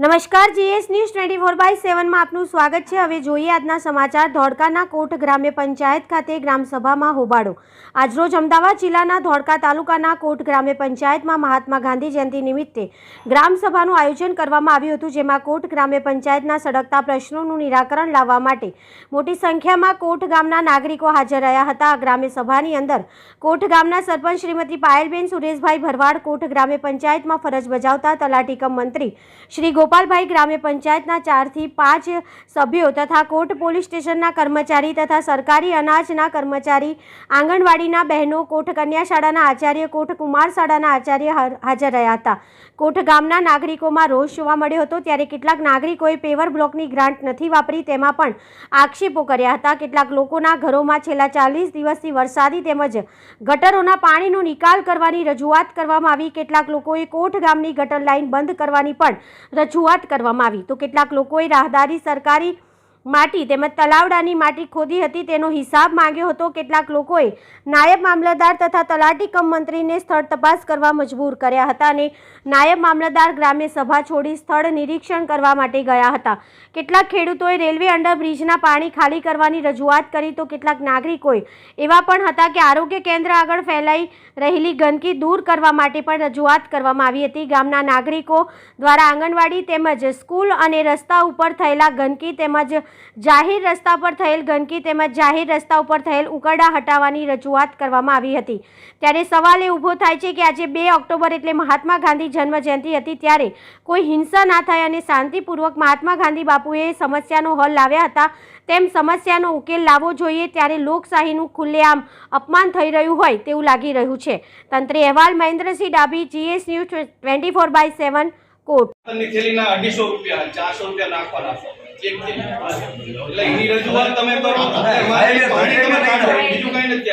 નમસ્કાર, GS news twenty four by સેવનમાં આપનું સ્વાગત છે. હવે જોઈએ આજના સમાચાર. ધોળકાના કોટ ગ્રામ્ય પંચાયત ખાતે ગ્રામસભામાં હોબાળો. આજરોજ અમદાવાદ જિલ્લાના ધોળકા તાલુકાના કોટ ગ્રામ્ય પંચાયતમાં મહાત્મા ગાંધી જયંતિ નિમિત્તે ગ્રામસભાનું આયોજન કરવામાં આવ્યું હતું, જેમાં કોટ ગ્રામ્ય પંચાયતના સડકતા પ્રશ્નોનું નિરાકરણ લાવવા માટે મોટી સંખ્યામાં કોટ ગામના નાગરિકો હાજર રહ્યા હતા. આ ગ્રામ્ય સભાની અંદર કોટ ગામના સરપંચ શ્રીમતી પાયલબેન સુરેશભાઈ ભરવાડ, કોટ ગ્રામ્ય પંચાયતમાં ફરજ બજાવતા તલાટીકમ મંત્રી શ્રી ગોપાલભાઈ ગ્રામ્ય પંચાયતના ચારથી પાંચ સભ્યો તથા કોટ પોલીસ સ્ટેશનના કર્મચારી તથા સરકારી અનાજના કર્મચારી, આંગણવાડીના બહેનો કોટ કન્યા શાળાના આચાર્ય કોટ કુમાર શાળાના આચાર્ય હાજર રહ્યા હતા. કોટ ગામના નાગરિકોમાં રોષ જોવા મળ્યો હતો ત્યારે કેટલાક નાગરિકોએ પેવર બ્લોકની ગ્રાન્ટ નથી વાપરી તેમાં પણ આક્ષેપો કર્યા હતા. કેટલાક લોકોના ઘરોમાં છેલ્લા ચાલીસ દિવસથી વરસાદી તેમજ ગટરોના પાણીનો નિકાલ કરવાની રજૂઆત કરવામાં આવી. કેટલાક લોકોએ કોઠ ગામની ગટર લાઇન બંધ કરવાની પણ રજૂઆત કરવામાં આવી. તો કેટલાક લોકોએ રાહદારી સરકારી માટી તેમજ તલાવડાની માટી ખોદી હતી તેનો હિસાબ માંગ્યો હતો. કેટલાક લોકોએ નાયબ મામલતદાર તથા તલાટી કમ મંત્રીને સ્થળ તપાસ કરવા મજબૂર કર્યા હતા અને નાયબ મામલતદાર ગ્રામ્ય સભા છોડી સ્થળ નિરીક્ષણ કરવા માટે ગયા હતા. કેટલાક ખેડૂતોએ રેલવે અંડરબ્રિજના પાણી ખાલી કરવાની રજૂઆત કરી તો કેટલાક નાગરિકોએ એવા પણ હતા કે આરોગ્ય કેન્દ્ર આગળ ફેલાઈ રહેલી ગંદકી દૂર કરવા માટે પણ રજૂઆત કરવામાં આવી હતી. ગામના નાગરિકો દ્વારા આંગણવાડી તેમજ સ્કૂલ અને રસ્તા ઉપર થયેલા ગંદકી તેમજ જાહેર રસ્તા પર થયેલ ગંદકી તેમજ જાહેર રસ્તા ઉપર થયેલ ઉકરડા હટાવવાની રજૂઆત કરવામાં આવી હતી. ત્યારે સવાલ એ ઊભો થાય છે કે આજે બે ઓક્ટોબર એટલે મહાત્મા ગાંધી જન્મ જયંતિ હતી ત્યારે કોઈ હિંસા ના થાય અને શાંતિપૂર્વક મહાત્મા ગાંધી બાપુએ સમસ્યાનો હલ લાવ્યા હતા. તેમ સમસ્યાનો ઉકેલ લાવવો જોઈએ ત્યારે લોકશાહીનું ખુલ્લેઆમ અપમાન થઈ રહ્યું હોય તેવું લાગી રહ્યું છે. તંત્રી અહેવાલ Mahendrasinh Dabhi, GS news twenty four by seven, કોટ. રૂપિયા, ચારસો રૂપિયા નાખવાના તમે કરો. બીજું કઈ નથી